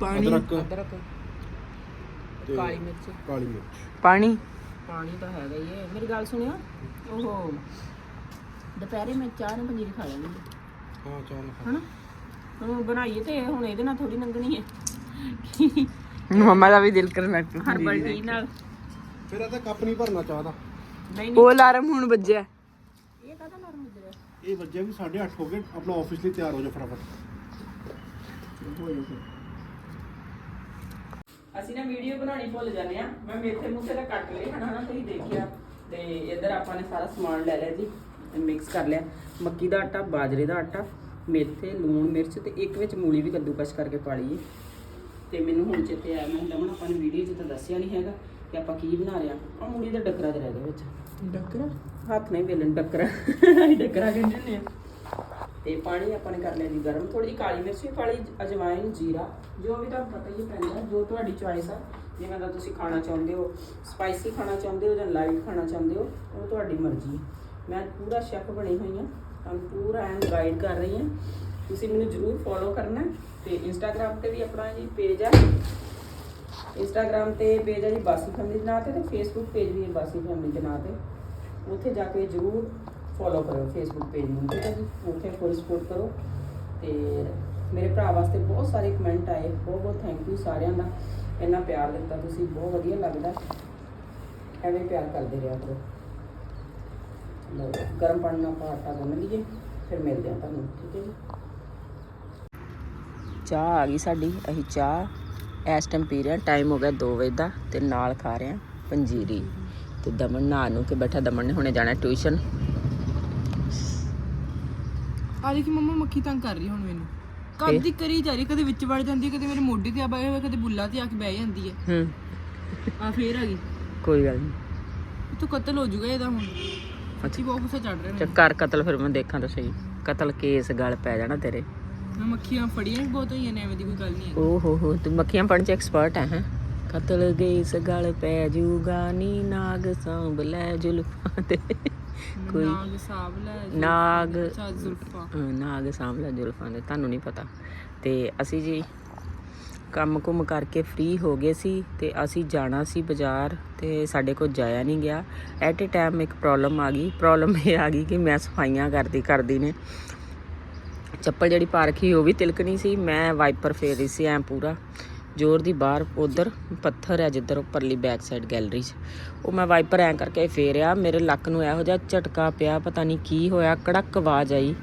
ਪਾਣੀ ਅਦਰਕ। ਅਦਰਕ ਤੇ ਕਾਲੀ ਮਿਰਚ। ਕਾਲੀ ਮਿਰਚ। ਪਾਣੀ? ਪਾਣੀ ਤਾਂ ਹੈਗਾ ਹੀ ਹੈ। ਮੇਰੀ ਗੱਲ ਸੁਣਿਓ ਉਹ ਦੁਪਹਿਰੇ ਮੈਂ ਚਾਹ ਨਾਲ ਪਨੀਰ ਖਾ ਲੈਣੀ ਹਾਂ। ਚਾਹ ਨਾਲ ਹਨਾ? ਹੁਣ ਬਣਾਈਏ ਤੇ ਹੁਣ ਇਹਦੇ ਨਾਲ ਥੋੜੀ ਲੰਘਣੀ ਹੈ। ਮੰਮਾ ਦਾ ਵੀ ਦਿਲ ਕਰਨਾ ਹਰਬਲ ਟੀ ਨਾਲ। ਫਿਰ ਇਹ ਤਾਂ ਕੱਪ ਨਹੀਂ ਭਰਨਾ ਚਾਹ ਦਾ ਨਹੀਂ। ਉਹ ਅਲਾਰਮ ਹੁਣ ਵੱਜਿਆ। ਇਹ ਵੱਜਿਆ? ਵੀ 8:30 ਹੋ ਗਏ ਆਪਣਾ ਆਫਿਸ ਲਈ ਤਿਆਰ ਹੋ ਜਾ ਫਟਾਫਟ। ਅਸੀਂ ਨਾ ਵੀਡੀਓ ਬਣਾਉਣੀ ਭੁੱਲ ਜਾਂਦੇ ਆ ਮੈਂ ਮੇਥੇ ਮੂਥੇ ਤਾਂ ਕੱਟ ਲਏ ਹਨਾ ਹਨਾ ਤੁਸੀਂ ਦੇਖਿਆ। ਤੇ ਇੱਧਰ ਆਪਾਂ ਨੇ ਸਾਰਾ ਸਮਾਨ ਲੈ ਲਿਆ ਜੀ ਮਿਕਸ ਕਰ ਲਿਆ। ਮੱਕੀ ਦਾ ਆਟਾ ਬਾਜਰੇ ਦਾ ਆਟਾ ਮੇਥੇ ਲੂਣ ਮਿਰਚ ਤੇ ਇੱਕ ਵਿੱਚ ਮੂਲੀ ਵੀ ਕੱਦੂਕਸ਼ ਕਰਕੇ ਪਾ ਲਈਏ। ਤੇ ਮੈਨੂੰ ਹੁਣ ਚੇਤੇ ਆਇਆ ਮੈਂ ਦਮਨ ਆਪਾਂ ਨੇ ਵੀਡੀਓ 'ਚ ਤਾਂ ਦੱਸਿਆ ਨਹੀਂ ਹੈਗਾ। ਕਿ ਆਪਾਂ ਕੀ ਬਣਾ ਰਹੇ ਆ? ਆ ਮੂਲੀ ਦਾ ਡੱਕਰਾ ਤੇ ਰਹਿ ਗਿਆ ਵਿੱਚ। ਡੱਕਰਾ ਹੱਥ ਨਹੀਂ ਵੇਲਣ ਡੱਕਰਾ ਅਸੀਂ ਡੱਕਰਾ ਕਹਿੰਦੇ ਹੁੰਦੇ ਆ। ਤੇ ਪਾਣੀ ਆਪਾਂ ਨੇ ਕਰ ਲਿਆ ਜੀ ਗਰਮ। ਥੋੜੀ ਜਿਹੀ ਕਾਲੀ ਮਿਰਚ ਲਈ ਅਜਵਾਇਨ ਜੀਰਾ। ਜੋ ਵੀ ਤੁਹਾਨੂੰ ਪਤਾ ਹੀ ਪੈਂਦਾ ਜੋ ਤੁਹਾਡੀ ਚੁਆਇਸ ਆ। ਜਿਵੇਂ ਦਾ ਤੁਸੀਂ ਖਾਣਾ ਚਾਹੁੰਦੇ ਹੋ ਸਪਾਈਸੀ ਖਾਣਾ ਚਾਹੁੰਦੇ ਹੋ ਜਾਂ ਲਾਈਟ ਖਾਣਾ ਚਾਹੁੰਦੇ ਹੋ ਉਹ ਤੁਹਾਡੀ ਮਰਜ਼ੀ ਹੈ। ਮੈਂ ਪੂਰਾ ਸ਼ੈਫ ਬਣੀ ਹੋਈ ਹਾਂ। ਤੁਹਾਨੂੰ ਪੂਰਾ ਐਨ ਗਾਈਡ ਕਰ ਰਹੀ ਹਾਂ। ਤੁਸੀਂ ਮੈਨੂੰ ਜਰੂਰ ਫੋਲੋ ਕਰਨਾ। ਤੇ ਇੰਸਟਾਗ੍ਰam ਤੇ ਵੀ ਆਪਣਾ ਜੀ ਪੇਜ ਹੈ ਇੰਸਟਾਗ੍ਰam ਤੇ ਪੇਜ ਹੈ ਜੀ ਬਾਸੀ ਫੈਮਿਲੀ ਦੇ ਨਾਂ ਤੇ ਤੇ ਫੇਸਬੁੱਕ ਪੇਜ ਵੀ ਹੈ ਬਾਸੀ ਫੈਮਿਲੀ ਦੇ ਨਾਂ ਤੇ। ਉੱਥੇ ਜਾ ਕੇ ਜਰੂਰ ਫੋਲੋ ਕਰੋ ਫੇਸਬੁੱਕ ਪੇਜ ਨੂੰ, ਠੀਕ ਹੈ ਜੀ? ਉੱਥੇ ਫੁੱਲ ਸਪੋਰਟ ਕਰੋ ਤੇ ਮੇਰੇ ਭਰਾ ਵਾਸਤੇ ਬਹੁਤ ਸਾਰੇ ਕਮੈਂਟ ਆਏ, ਬਹੁਤ ਬਹੁਤ ਥੈਂਕ ਯੂ ਸਾਰਿਆਂ ਦਾ। ਇੰਨਾ ਪਿਆਰ ਦਿੱਤਾ ਤੁਸੀਂ, ਬਹੁਤ ਵਧੀਆ ਲੱਗਦਾ। ਐਵੇਂ ਪਿਆਰ ਕਰਦੇ ਰਿਹਾ ਕਰੋ। ਲਓ, ਗਰਮ ਪਾਣੀ ਨਾਲ ਆਪਾਂ ਆਟਾ ਗੁੰਨ ਲਈਏ, ਫਿਰ ਮਿਲਦੇ ਹਾਂ ਤੁਹਾਨੂੰ, ਠੀਕ ਹੈ ਜੀ? ਚਾਹ ਆ ਗਈ ਸਾਡੀ, ਅਸੀਂ ਚਾਹ ਇਸ ਟਾਈਮ ਪੀ ਰਹੇ ਟਾਈਮ ਹੋ ਗਿਆ 2 ਵਜੇ ਦਾ ਤੇ ਨਾਲ ਖਾ ਰਹੇ ਪੰਜੀਰੀ। ਤੇ ਦਮਨ ਨਹਾ ਨੂੰ ਕੇ ਬੈਠਾ ਦਮਨ ਨੇ ਹੁਣੇ ਜਾਣਾ ਟਿਊਸ਼ਨ ਆ ਦੇਖੀ ਮੰਮਾ ਮੱਖੀ ਤੰਗ ਕਰ ਰਹੀ ਹੁਣ ਮੈਨੂੰ। ਕਦ ਦੀ ਕਰੀ ਜਾ ਰਹੀ ਕਦੇ ਵਿੱਚ ਵੜ ਜਾਂਦੀ ਕਦੇ ਮੇਰੇ ਮੋਢੇ ਤੇ ਆ ਬੈ ਕਦੇ ਬੁੱਲਾ ਤੇ ਆ ਕੇ ਬਹਿ ਜਾਂਦੀ ਹੈ। ਹੂੰ। ਆ ਫੇਰ ਆ ਗਈ। ਕੋਈ ਗੱਲ ਨਹੀਂ ਤਾਂ ਕਤਲ ਹੋ ਜਾਊਗਾ ਇਹਦਾ ਹੁਣ। ਸੱਚੀ ਬਹੁਤ ਗੁੱਸਾ ਚੜ ਰਿਹਾ ਚੱਲ ਮੈਨੂੰ। ਕਰ ਕਤਲ ਫਿਰ ਮੈਂ ਦੇਖਾਂ ਤਾਂ ਸਹੀ। ਕਤਲ ਕੇਸ ਗਲ ਪੈ ਜਾਣਾ ਤੇਰੇ। ਮੱਖੀਆਂ ਫੜੀਆਂ ਵੀ ਬਹੁਤ ਹੋਈਆਂ ਨੇ ਐਵੇਂ ਦੀ ਕੋਈ ਗੱਲ ਨਹੀਂ ਹੈ ਓ ਹੋ ਹੋ ਤੂੰ ਮੱਖੀਆਂ ਪੜਨ ਚ ਐਕਸਪਰਟ ਹੈ ਹੈਂ? ਕਤਲ ਕੇਸ ਗਲ ਪੈ ਜੂਗਾ ਨੀ ਨਾਗ ਸਾਂਭ ਲੈ ਜ਼ੁਲਫਾਂ ਤੇ। ਕੋਈ ਨਾਗ ਸਾਬ ਲੈ ਨਾਗ ਜ਼ੁਲਫਾ। ਨਾਗ ਸਾਂਭ ਲੈ ਜ਼ੁਲਫਾਂ ਦੇ ਤੁਹਾਨੂੰ ਨਹੀਂ ਪਤਾ। ਤੇ ਅਸੀਂ ਜੀ ਕੰਮ ਕੁਮ ਕਰਕੇ ਫ੍ਰੀ ਹੋ ਗਏ ਸੀ ਤੇ ਅਸੀਂ ਜਾਣਾ ਸੀ ਬਾਜ਼ਾਰ ਤੇ ਸਾਡੇ ਕੋਲ ਜਾਇਆ ਨਹੀਂ ਗਿਆ। ਐਟ ਅ ਟਾਈਮ ਇੱਕ ਪ੍ਰੋਬਲਮ ਆ ਗਈ ਪ੍ਰੋਬਲਮ ਇਹ ਆ ਗਈ ਕਿ ਮੈਂ ਸਫਾਈਆਂ ਕਰਦੀ ਕਰਦੀ ਨੇ। ਚੱਪਲ ਜਿਹੜੀ ਪਾ ਰੱਖੀ ਉਹ ਵੀ ਤਿਲਕਣੀ ਸੀ। ਮੈਂ ਵਾਈਪਰ ਫੇਰ ਰਹੀ ਸੀ ਐ ਪੂਰਾ। ਜ਼ੋਰ ਦੀ ਬਾਹਰ, ਉਧਰ ਪੱਥਰ ਹੈ ਜਿੱਧਰ ਉੱਪਰਲੀ ਬੈਕ ਸਾਈਡ ਗੈਲਰੀ 'ਚ। ਉਹ ਮੈਂ ਵਾਈਪਰ ਐਂ ਕਰਕੇ ਫੇਰਿਆ। ਮੇਰੇ ਲੱਕ ਨੂੰ ਇਹੋ ਜਿਹਾ ਝਟਕਾ ਪਿਆ, ਪਤਾ ਨਹੀਂ ਕੀ ਹੋਇਆ, ਕੜਕ ਆਵਾਜ਼ ਆਈ।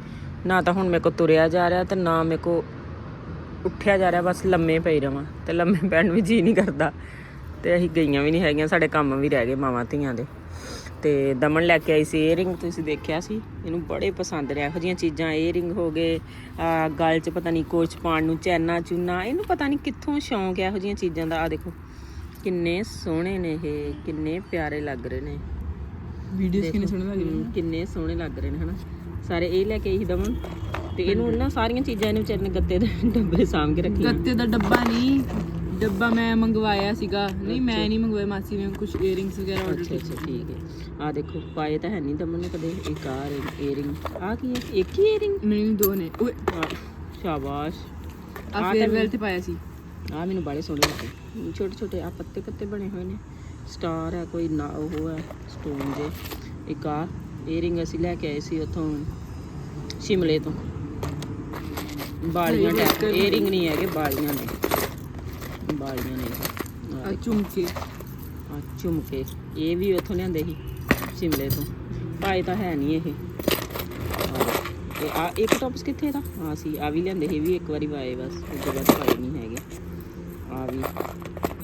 ਨਾ ਤਾਂ ਹੁਣ ਮੇਰੇ ਕੋ ਤੁਰਿਆ ਜਾ ਰਿਹਾ ਤੇ ਨਾ ਮੇਰੇ ਕੋ ਉੱਠਿਆ ਜਾ ਰਿਹਾ, ਬਸ ਲੰਮੇ ਪਈ ਰਵਾਂ ਤੇ ਲੰਮੇ ਪੈਣ ਵੀ ਜੀ ਨਹੀਂ ਕਰਦਾ। ਤੇ ਅਸੀਂ ਗਈਆਂ ਵੀ ਨਹੀਂ ਹੈਗੀਆਂ, ਸਾਡੇ ਕੰਮ ਵੀ ਰਹਿ ਗਏ ਮਾਵਾਂ ਧੀਆਂ ਦੇ। ਤੇ ਦਮਨ ਲੈ ਕੇ ਆਈ ਸੀ ਏਅਰਿੰਗ ਤੁਸੀਂ ਦੇਖਿਆ ਸੀ? ਇਹਨੂੰ ਬੜੇ ਪਸੰਦ ਨੇ ਇਹੋ ਜਿਹੀਆਂ ਚੀਜ਼ਾਂ ਏਅਰਿੰਗ ਹੋ ਗਏ ਆ ਗਲ 'ਚ ਪਤਾ ਨਹੀਂ ਕੁਛ ਪਾਉਣ ਨੂੰ ਚੈਨਾ ਚੂਨਾ ਇਹਨੂੰ ਪਤਾ ਨਹੀਂ ਕਿੱਥੋਂ ਸ਼ੌਂਕ ਹੈ ਇਹੋ ਜਿਹੀਆਂ ਚੀਜ਼ਾਂ ਦਾ ਆ ਦੇਖੋ। ਕਿੰਨੇ ਸੋਹਣੇ ਨੇ ਇਹ ਕਿੰਨੇ ਪਿਆਰੇ ਲੱਗ ਰਹੇ ਨੇ। ਵੀਡੀਓਜ਼ ਕਿੰਨੇ ਸੋਹਣੇ ਲੱਗ ਰਹੇ ਹਮ, ਕਿੰਨੇ ਸੋਹਣੇ ਲੱਗ ਰਹੇ ਨੇ ਹਨਾ? ਸਾਰੇ ਇਹ ਲੈ ਕੇ ਆਈ ਸੀ ਦਮਨ ਤੇ ਇਹਨੂੰ ਨਾ ਸਾਰੀਆਂ ਚੀਜ਼ਾਂ ਇਹਨੇ ਵਿਚਾਰੇ ਨੇ ਗੱਤੇ ਦੇ ਡੱਬੇ ਸਾਂਭ ਕੇ ਰੱਖੀਆਂ। ਗੱਤੇ ਦਾ ਡੱਬਾ ਨਹੀਂ ਡੱਬਾ ਮੈਂ ਮੰਗਵਾਇਆ ਸੀਗਾ। ਨਹੀਂ ਮੈਂ ਨਹੀਂ ਮੰਗਵਾਇਆ ਮਾਸੀ ਨੇ ਕੁਝ ਏਅਰਿੰਗਸ ਵਗੈਰਾ ਆਰਡਰ ਅੱਛਾ ਅੱਛਾ ਠੀਕ ਹੈ। ਆ ਦੇਖੋ ਪਾਏ ਤਾਂ ਹੈ ਨਹੀਂ ਦਮਨ ਨੇ ਕਦੇ ਇੱਕ ਆ ਏਅਰਿੰਗ ਆ ਕੀ ਹੈ? ਇੱਕ ਹੀ ਏਅਰਿੰਗ ਨਹੀਂ ਦੋ ਨੇ। ਓਏ। ਸ਼ਾਬਾਸ਼। ਆ ਫੇਅਰਵੈਲ ਤੇ ਪਾਇਆ ਸੀ। ਆ ਮੈਨੂੰ ਬੜੇ ਸੋਹਣੇ ਲੱਗੇ। ਛੋਟੇ ਛੋਟੇ ਆ ਪੱਤੇ ਪੱਤੇ ਬਣੇ ਹੋਏ ਨੇ। ਸਟਾਰ ਹੈ ਕੋਈ ਨਾ ਉਹ ਹੈ ਸਟੋਨ ਜੇ। ਇੱਕ ਆ ਏਅਰਿੰਗ ਅਸੀਂ ਲੈ ਕੇ ਆਏ ਸੀ ਉੱਥੋਂ ਸ਼ਿਮਲੇ ਤੋਂ। ਬਾਲੀਆਂ ਟੈਪ ਏਅਰਿੰਗ ਨਹੀਂ ਹੈਗੇ ਬਾਲੀਆਂ ਨੇ। ਬਾਲੀਆਂ ਨੇ ਇਹ। ਆ ਝੁਮਕੇ ਆ ਝੁਮਕੇ ਇਹ ਵੀ ਉੱਥੋਂ ਲਿਆਂਦੇ ਸੀ ਸ਼ਿਮਲੇ ਤੋਂ। ਪਾਏ ਤਾਂ ਹੈ ਨਹੀਂ ਇਹ। ਆਹ, ਤੇ ਆ ਇੱਕ ਟੌਪਸ ਕਿੱਥੇ ਇਹਦਾ ਹਾਂ ਸੀ ਆ ਵੀ ਲਿਆਂਦੇ ਸੀ ਇਹ ਵੀ ਇੱਕ ਵਾਰੀ ਪਾਏ ਬਸ। ਉਸ ਤੋਂ ਬਾਅਦ ਪਾਏ ਨਹੀਂ ਹੈਗੇ। ਆ ਵੀ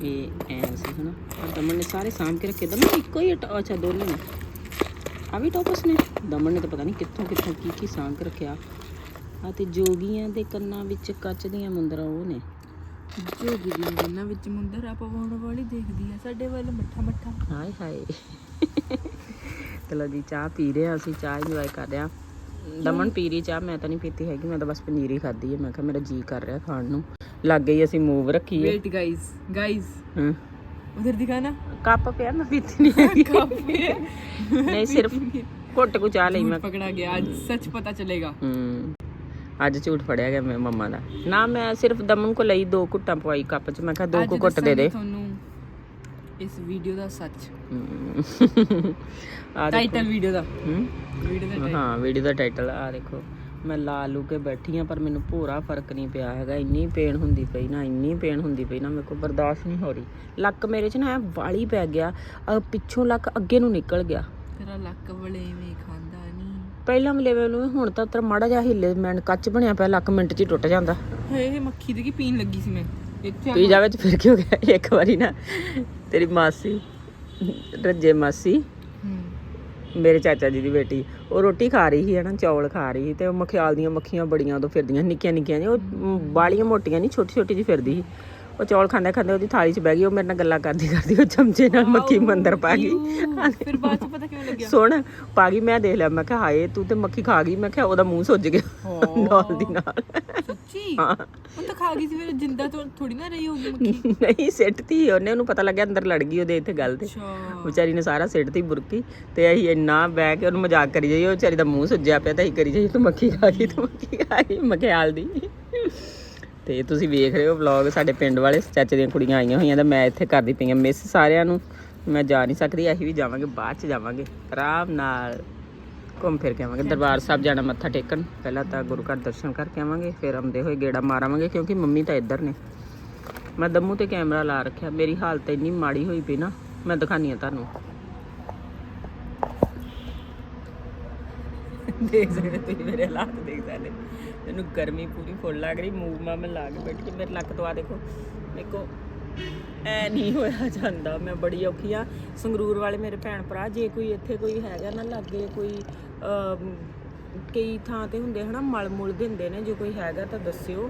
ਇਹ ਐ ਸੀ ਹਨਾ। ਆ ਦਮਨ ਨੇ ਸਾਰੇ ਸਾਂਭ ਕੇ ਰੱਖੇ। ਦਮਨ ਇੱਕੋ ਹੀ ਅੱਛਾ ਦੋਨੇ ਨੇ। ਆ ਵੀ ਟੌਪਸ ਨੇ। ਦਮਨ ਨੇ ਤਾਂ ਪਤਾ ਨਹੀਂ ਕਿੱਥੋਂ ਕਿੱਥੋਂ ਕੀ ਕੀ ਸਾਂਭ ਕੇ ਰੱਖਿਆ। ਆ ਤੇ ਜੋਗੀਆਂ ਦੇ ਕੰਨਾਂ ਵਿੱਚ ਕੱਚ ਦੀਆਂ ਮੁੰਦਰਾਂ ਉਹ ਨੇ। ਜੋਗੀ ਦੀ ਗੱਲਾਂ ਵਿੱਚ ਮੁੰਦਰ ਆ ਪਵਾਉਣ ਵਾਲੀ ਦੇਖਦੀ ਆ। ਸਾਡੇ ਵੱਲ ਮੱਠਾ ਮੱਠਾ। ਹਾਏ ਹਾਏ। ਚਲੋ ਜੀ ਚਾਹ ਪੀ ਰਹੇ ਹਾਂ ਅਸੀਂ ਚਾਹ ਇੰਜੋਏ ਕਰ ਰਹੇ ਹਾਂ ਦਮਨ ਪੀ ਰਹੀ ਚਾਹ ਮੈਂ ਤਾਂ ਨਹੀਂ ਪੀਤੀ ਹੈਗੀ ਮੈਂ ਤਾਂ ਬਸ ਪਨੀਰੀ ਖਾਧੀ ਹੈ ਮੈਂ ਕਿਹਾ ਮੇਰਾ ਜੀ ਕਰ ਰਿਹਾ ਖਾਣ ਨੂੰ। ਲੱਗ ਗਈ ਅਸੀਂ ਮੂਵ ਰੱਖੀ ਹੈ ਵੇਟ ਗਾਇਸ ਗਾਇਸ ਹਾਂ। ਉਧਰ ਦਿਖਾਣਾ? ਕੱਪ ਪਿਆ ਮੈਂ ਪੀਤੀ ਨਹੀਂ ਹੈਗੀ। (laughs) ਕਾਫੀ ਨਹੀਂ ਸਿਰਫ ਘੁੱਟ ਕੁ ਚਾਹ ਲਈ ਮੈਂ। ਪਕੜਾ ਗਿਆ ਅੱਜ ਸੱਚ ਪਤਾ ਚਲੇਗਾ। ਹੂੰ। ਅੱਜ ਝੂਠ ਫੜਿਆ ਗਿਆ ਮੈਂ ਮੰਮਾ ਦਾ। ਨਾ ਮੈਂ ਸਿਰਫ ਦਮਨ ਕੋ ਲਈ ਦੋ ਘੁੱਟਾਂ ਪਵਾਈ ਕੱਪ 'ਚ। ਮੈਂ ਕਿਹਾ ਦੋ ਕੁ ਘੁੱਟ ਦੇ ਦੇ। ਤੁਹਾਨੂੰ ਇਸ ਵੀਡੀਓ ਦਾ ਸੱਚ। ਟਾਈਟਲ ਵੀਡੀਓ ਦਾ। ਵੀਡੀਓ ਦਾ। ਹਾਂ ਵੀਡੀਓ ਦਾ ਟਾਈਟਲ ਆ ਦੇਖੋ। ਮੈਂ ਲਾ ਲੂ ਕੇ ਬੈਠੀ ਆ ਪਰ ਮੈਨੂੰ ਪੂਰਾ ਫ਼ਰਕ ਨਹੀਂ ਪਿਆ ਹੈਗਾ। ਇੰਨੀ ਪੇਨ ਹੁੰਦੀ ਪਈ ਨਾ ਇੰਨੀ ਪੇਨ ਹੁੰਦੀ ਪਈ ਨਾ ਮੇਰੇ ਕੋਲ ਬਰਦਾਸ਼ਤ ਨਹੀਂ ਹੋ ਰਹੀ। ਲੱਕ ਮੇਰੇ 'ਚ ਨਾ ਵਾਲੀ ਪੈ ਗਿਆ। ਪਿੱਛੋਂ ਲੱਕ ਅੱਗੇ ਨੂੰ ਨਿਕਲ ਗਿਆ। ਤੇਰਾ ਲੱਕ ਵਲੇਵੇਂ ਖਾਂਦਾ। ਪਹਿਲਾਂ ਲੈਵਲ ਨੂੰ ਹੁਣ ਤਾਂ ਤਰ ਮਾੜਾ ਜਿਹਾ ਹਿੱਲੇ ਮੈਂ ਕੱਚ ਬਣਿਆ ਪਿਆ ਲੱਕ ਮਿੰਟ 'ਚ ਹੀ ਟੁੱਟ ਜਾਂਦਾ। ਹਏ ਮੱਖੀ ਦੀ ਕੀ ਪੀਣ ਲੱਗੀ ਸੀ ਮੈਂ? ਪੀਜ਼ਾ ਵਿੱਚ ਫਿਰ ਕੀ ਹੋ ਗਿਆ? ਇੱਕ ਵਾਰੀ ਨਾ ਤੇਰੀ ਮਾਸੀ ਰੱਜੇ ਮਾਸੀ ਮੇਰੇ ਚਾਚਾ ਜੀ ਦੀ ਬੇਟੀ ਉਹ ਰੋਟੀ ਖਾ ਰਹੀ ਸੀ ਹਨਾ ਚੌਲ ਖਾ ਰਹੀ ਸੀ ਤੇ ਉਹ ਮਖਿਆਲ ਦੀਆਂ ਮੱਖੀਆਂ ਬੜੀਆਂ ਉਦੋਂ ਫਿਰਦੀਆਂ ਨਿੱਕੀਆਂ ਨਿੱਕੀਆਂ ਜਿਹੀਆਂ ਉਹ ਬਾਲੀਆਂ ਮੋਟੀਆਂ ਨਹੀਂ ਛੋਟੀ ਛੋਟੀ ਜਿਹੀ ਫਿਰਦੀ ਸੀ। ਉਹ ਚੌਲ ਖਾਂਦੇ ਖਾਂਦੇ ਉਹਦੀ ਥਾਲੀ 'ਚ ਬਹਿ ਗਈ ਉਹ ਮੇਰੇ ਨਾਲ ਗੱਲਾਂ ਕਰਦੀ ਕਰਦੀ ਉਹ ਚਮਚੇ ਨਾਲ ਮੱਖੀ ਮੰਦਰ ਪਾ ਗਈ। ਫਿਰ ਬਾਅਦ ਚ ਪਤਾ ਕਿਵੇਂ ਲੱਗਿਆ? ਸੁਣ ਪਾ ਗਈ ਮੈਂ ਦੇਖ ਲਿਆ ਮੈਂ ਕਿਹਾ ਹਾਏ ਤੂੰ ਤੇ ਮੱਖੀ ਖਾ ਗਈ ਮੈਂ ਕਿਹਾ ਉਹਦਾ ਮੂੰਹ ਸੁੱਜ ਗਿਆ ਨਾਲ ਦੀ ਨਾਲ। ਸੱਚੀ? ਹਾਂ। ਉਹ ਤਾਂ ਖਾ ਗਈ ਸੀ ਫਿਰ ਜਿੰਦਾ ਥੋੜੀ ਨਾ ਰਹੀ ਹੋਊਗੀ ਮੱਖੀ। ਨਹੀਂ ਸਿੱਟਤੀ ਉਹਨੇ ਉਹਨੂੰ ਪਤਾ ਲੱਗਿਆ ਅੰਦਰ ਲੜ ਗਈ ਉਹਦੇ ਇੱਥੇ ਗੱਲ ਤੇ। ਵਿਚਾਰੀ ਨੇ ਸਾਰਾ ਸਿੱਟਤੀ ਬੁਰਕੀ ਤੇ ਅਸੀਂ ਇੰਨਾ ਬਹਿ ਕੇ ਉਹਨੂੰ ਮਜ਼ਾਕ ਕਰੀ ਜਾਈਏ ਉਹ ਵਿਚਾਰੀ ਦਾ ਮੂੰਹ ਸੁੱਜਿਆ ਪਿਆ ਤਾਂ ਅਸੀਂ ਕਰੀ ਜਾਈਏ ਤੂੰ ਮੱਖੀ ਖਾ ਗਈ ਤੂੰ ਮੱਖੀ ਖਾ ਗਈ ਮਖਿਆਲ ਦੀ ਤੇ ਤੁਸੀਂ ਵੇਖ ਰਹੇ ਹੋ ਵਲੌਗ ਸਾਡੇ ਪਿੰਡ ਵਾਲੇ ਚਾਚੇ ਦੀਆਂ ਕੁੜੀਆਂ ਆਈਆਂ ਹੋਈਆਂ ਤਾਂ ਮੈਂ ਇੱਥੇ ਕਰਦੀ ਪਈ ਹਾਂ ਮਿਸ ਸਾਰਿਆਂ ਨੂੰ। ਮੈਂ ਜਾ ਨਹੀਂ ਸਕਦੀ, ਅਸੀਂ ਵੀ ਜਾਵਾਂਗੇ, ਬਾਅਦ ਚ ਜਾਵਾਂਗੇ। ਆਰਾਮ ਨਾਲ ਘੁੰਮ ਫਿਰ ਕੇ ਆਵਾਂਗੇ। ਦਰਬਾਰ ਸਾਹਿਬ ਜਾਣਾ ਮੱਥਾ ਟੇਕਣ। ਪਹਿਲਾਂ ਤਾਂ ਗੁਰੂ ਘਰ ਦਰਸ਼ਨ ਕਰਕੇ ਆਵਾਂਗੇ, ਫਿਰ ਆਉਂਦੇ ਹੋਏ ਗੇੜਾ ਮਾਰਾਵਾਂਗੇ ਕਿਉਂਕਿ ਮੰਮੀ ਤਾਂ ਇੱਧਰ ਨੇ। ਮੈਂ ਦਮੂ ਤੇ ਕੈਮਰਾ ਲਾ ਰੱਖਿਆ, ਮੇਰੀ ਹਾਲਤ ਇੰਨੀ ਮਾੜੀ ਹੋਈ ਪਈ ਨਾ, ਮੈਂ ਦਿਖਾਨੀ ਆ ਤੁਹਾਨੂੰ। ਦੇਖ ਸਕਦੇ ਤੁਸੀਂ ਮੇਰੇ ਹਾਲਾਤ, ਦੇਖ ਸਕਦੇ ਤੈਨੂੰ ਗਰਮੀ ਪੂਰੀ ਫੁੱਲ ਲੱਗ ਰਹੀ ਮੂਵ ਮਾ ਮੈਂ ਲਾ ਕੇ ਬੈਠ ਕੇ ਮੇਰੇ ਲੱਕ ਤੋਂ ਆ ਦੇਖੋ ਦੇਖੋ ਐ ਨਹੀਂ ਹੋਇਆ ਜਾਂਦਾ, ਮੈਂ ਬੜੀ ਔਖੀ ਆ। ਸੰਗਰੂਰ ਵਾਲੇ ਮੇਰੇ ਭੈਣ ਭਰਾ, ਜੇ ਕੋਈ ਇੱਥੇ ਕੋਈ ਹੈਗਾ ਨਾ ਲੱਗੇ ਕੋਈ ਕਈ ਥਾਂ ਤੇ ਹੁੰਦੇ ਹਨਾ ਮਲ ਮੁਲ ਦਿੰਦੇ ਨੇ, ਜੇ ਕੋਈ ਹੈਗਾ ਤਾਂ ਦੱਸਿਓ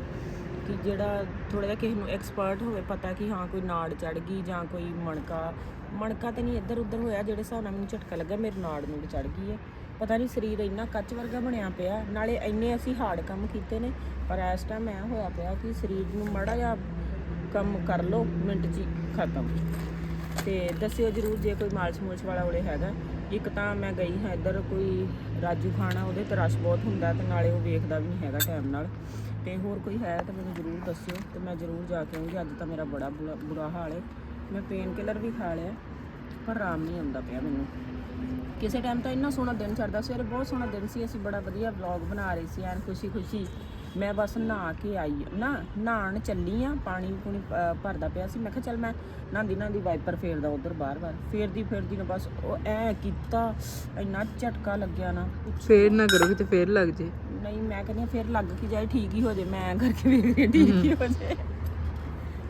ਕਿ ਜਿਹੜਾ ਥੋੜਾ ਜਿਹਾ ਕਿਸੇ ਨੂੰ ਐਕਸਪਰਟ ਹੋਵੇ, ਪਤਾ ਕਿ ਹਾਂ ਕੋਈ ਨਾੜ ਚੜ ਗਈ ਜਾਂ ਕੋਈ ਮਣਕਾ ਮਣਕਾ ਤੇ ਨਹੀਂ ਇੱਧਰ ਉੱਧਰ ਹੋਇਆ, ਜਿਹੜੇ ਹਿਸਾਬ ਨਾਲ ਮੈਨੂੰ ਝਟਕਾ ਲੱਗਾ, ਮੇਰੇ ਨਾੜ ਨੂੰ ਚੜ ਗਈ ਹੈ। ਪਤਾ ਨਹੀਂ ਸਰੀਰ ਇੰਨਾ ਕੱਚ ਵਰਗਾ ਬਣਿਆ ਪਿਆ, ਨਾਲੇ ਇੰਨੇ ਅਸੀਂ ਹਾਰਡ ਕੰਮ ਕੀਤੇ ਨੇ, ਪਰ ਇਸ ਟਾਈਮ ਐ ਹੋਇਆ ਪਿਆ ਕਿ ਸਰੀਰ ਨੂੰ ਮਾੜਾ ਜਿਹਾ ਕੰਮ ਕਰ ਲਓ, ਮਿੰਟ 'ਚ ਹੀ ਖਤਮ। ਤੇ ਦੱਸਿਓ ਜਰੂਰ ਜੇ ਕੋਈ ਮਾਲਸ਼ ਮੂਲਸ਼ ਵਾਲਾ ਉਰੇ ਹੈਗਾ। ਇੱਕ ਤਾਂ ਮੈਂ ਗਈ ਹਾਂ ਇੱਧਰ ਕੋਈ ਰਾਜੂ ਖਾਣਾ ਉਹਦੇ ਤੇ ਰਸ਼ ਬਹੁਤ ਹੁੰਦਾ ਤੇ ਨਾਲੇ ਉਹ ਵੇਖਦਾ ਵੀ ਨਹੀਂ ਹੈਗਾ ਟਾਈਮ ਨਾਲ। ਤੇ ਹੋਰ ਕੋਈ ਹੈ ਤਾਂ ਮੈਨੂੰ ਜਰੂਰ ਦੱਸਿਓ ਤੇ ਮੈਂ ਜਰੂਰ ਜਾ ਕੇ ਆਉਂਗੀ, ਅੱਜ ਤਾਂ ਮੇਰਾ ਬੜਾ ਬੁਰਾ ਬੁਰਾ ਹਾਲ ਹੈ। ਮੈਂ ਪੇਨ ਕਿਲਰ ਵੀ ਖਾ ਲਿਆ, ਪਰ ਆਰਾਮ ਨਹੀਂ ਆਉਂਦਾ ਪਿਆ ਮੈਨੂੰ। ਕਿਸੇ ਟਾਈਮ ਤਾਂ ਇੰਨਾ ਸੋਹਣਾ ਦਿਨ ਚੜਦਾ ਸਵੇਰੇ ਬਹੁਤ ਸੋਹਣਾ ਦਿਨ ਸੀ ਅਸੀਂ ਬੜਾ ਵਧੀਆ ਵਲੌਗ ਬਣਾ ਰਹੇ ਸੀ ਐਨ ਖੁਸ਼ੀ ਖੁਸ਼ੀ ਮੈਂ ਬਸ ਨਹਾ ਕੇ ਆਈ ਨਾ ਨਹਾਣ ਚੱਲੀ ਆ ਪਾਣੀ ਪੂਣੀ ਭਰਦਾ ਪਿਆ ਸੀ ਮੈਂ ਕਿਹਾ ਚੱਲ ਮੈਂ ਨਹਾਉਂਦੀ ਨਹਾਉਂਦੀ ਵਾਈਪਰ ਫੇਰਦਾ ਉਧਰ ਬਾਰ-ਬਾਰ ਫੇਰਦੀ ਫੇਰਦੀ ਨਾ ਬਸ ਉਹ ਐ ਕੀਤਾ ਇੰਨਾ ਝਟਕਾ ਲੱਗਿਆ ਨਾ। ਫੇਰ ਨਾ ਕਰੋਗੇ ਤੇ ਫੇਰ ਲੱਗ ਜੇ। ਨਹੀਂ ਮੈਂ ਕਹਿੰਦੀ ਫਿਰ ਲੱਗ ਕੇ ਜਾਏ ਠੀਕ ਹੀ ਹੋ ਜੇ ਮੈਂ ਕਰਕੇ ਵੇਖ ਹਾਂ ਠੀਕ ਹੀ ਹੋ ਜੇ।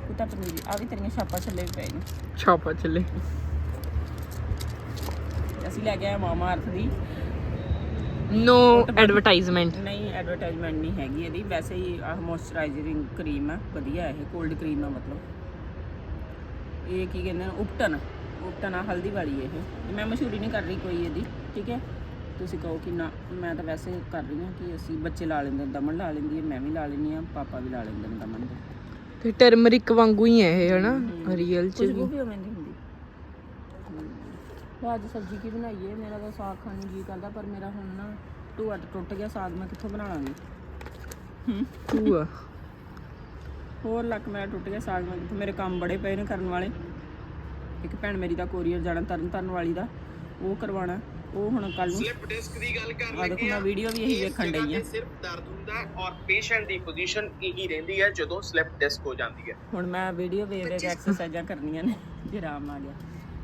ਉਹ ਤਾਂ ਪਨੀਰੀ ਆ ਵੀ ਤੇਰੀਆਂ ਛਾਪਾਂ ਛੱਲੇ ਪਏ ਨੇ। ਛਾਪਾ ਚੱਲੇ ਅਸੀਂ ਲੈ ਕੇ ਆਏ ਮਾਮਾ ਅਰਥ ਦੀ। ਨੋ ਐਡਵਰਟਾਈਜ਼ਮੈਂਟ ਨਹੀਂ ਐਡਵਰਟਾਈਜ਼ਮੈਂਟ ਨਹੀਂ ਹੈਗੀ ਇਹਦੀ। ਵੈਸੇ ਹੀ ਆਹ ਮੋਇਸਚਰਾਈਜ਼ਿੰਗ ਕਰੀਮ ਹੈ ਵਧੀਆ ਇਹ ਕੋਲਡ ਕਰੀਮ ਹੈ ਮਤਲਬ। ਇਹ ਕੀ ਕਹਿੰਦੇ ਨੇ ਉਪਟਨ ਉਪਟਨ ਆ ਹਲਦੀ ਵਾਲੀ ਇਹ। ਮੈਂ ਮਸ਼ਹੂਰੀ ਨਹੀਂ ਕਰ ਰਹੀ ਕੋਈ ਇਹਦੀ ਠੀਕ ਹੈ? ਤੁਸੀਂ ਕਹੋ ਕਿ ਨਾ ਮੈਂ ਤਾਂ ਵੈਸੇ ਕਰ ਰਹੀ ਹਾਂ ਕਿ ਅਸੀਂ ਬੱਚੇ ਲਾ ਲੈਂਦੇ ਨੇ, ਦਮਨ ਲਾ ਲੈਂਦੀ ਹੈ ਮੈਂ ਵੀ ਲਾ ਲੈਂਦੀ ਹਾਂ ਪਾਪਾ ਵੀ ਲਾ ਲੈਂਦੇ ਨੇ ਦਮਨ ਦੇ। ਤੇ ਟਰਮਰਿਕ ਵਾਂਗੂ ਹੀ ਹੈ ਇਹ ਹਨਾ? ਰੀਅਲ ਚ ਵੀ ਉਵੇਂ ਦੀ। ਤੇ ਅੱਜ ਸਬਜ਼ੀ ਕੀ ਬਣਾਈਏ ਮੇਰਾ ਤਾਂ ਸਾਗ ਖਾਣ ਨੂੰ ਜੀ ਕਰਦਾ ਪਰ ਮੇਰਾ ਹੁਣ ਨਾ ਤਾਂ ਟੁੱਟ ਗਿਆ ਸਾਗ ਮੈਂ ਕਿੱਥੋਂ ਬਣਾਵਾਂਗੀ ਹੂੰ। ਤੂੰ ਆ ਹੋਰ ਲੱਕ ਮੇਰਾ ਟੁੱਟ ਗਿਆ ਸਾਗ ਮੈਂ ਕਿੱਥੋਂ ਮੇਰੇ ਕੰਮ ਬੜੇ ਪਏ ਨੇ ਕਰਨ ਵਾਲੇ। ਇੱਕ ਭੈਣ ਮੇਰੀ ਦਾ ਕੋਰੀਅਰ ਜਾਣਾ ਤਰਨ ਤਰਨ ਵਾਲੀ ਦਾ ਉਹ ਕਰਵਾਉਣਾ ਉਹ ਹੁਣ ਕੱਲ ਨੂੰ ਸਲਿਪ ਡਿਸਕ ਦੀ ਗੱਲ ਕਰ ਆ ਦੇਖੋ ਮੈਂ ਵੀਡੀਓ ਵੀ ਇਹੀ ਵੇਖਣ ਡਈ ਆ। ਸਿਰਫ ਦਰਦ ਹੁੰਦਾ ਹੈ ਔਰ ਪੇਸ਼ੈਂਟ ਦੀ ਪੋਜੀਸ਼ਨ ਇਹੀ ਰਹਿੰਦੀ ਹੈ ਜਦੋਂ ਸਲਿਪ ਡਿਸਕ ਹੋ ਜਾਂਦੀ ਹੈ। ਹੁਣ ਮੈਂ ਵੀਡੀਓ ਵੇਖ ਵੇਖ ਐਕਸਰਸਾਈਜ਼ਾਂ ਕਰਨੀਆਂ ਨੇ ਜੇ ਆਰਾਮ ਆ ਗਿਆ।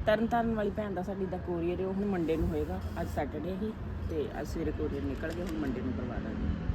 ਤਰਨ ਤਾਰਨ ਵਾਲੀ ਭੈਣ ਦਾ ਸਾਡੀ ਦਾ ਕੋਰੀਅਰ ਉਹ ਹੁਣ ਮੰਡੇ ਨੂੰ ਹੋਏਗਾ, ਅੱਜ ਸੈਟਰਡੇ ਹੀ, ਤੇ ਅੱਜ ਸਵੇਰੇ ਕੋਰੀਅਰ ਨਿਕਲ ਗਿਆ ਹੁਣ ਮੰਡੇ ਨੂੰ ਕਰਵਾ ਦਾਂਗੇ।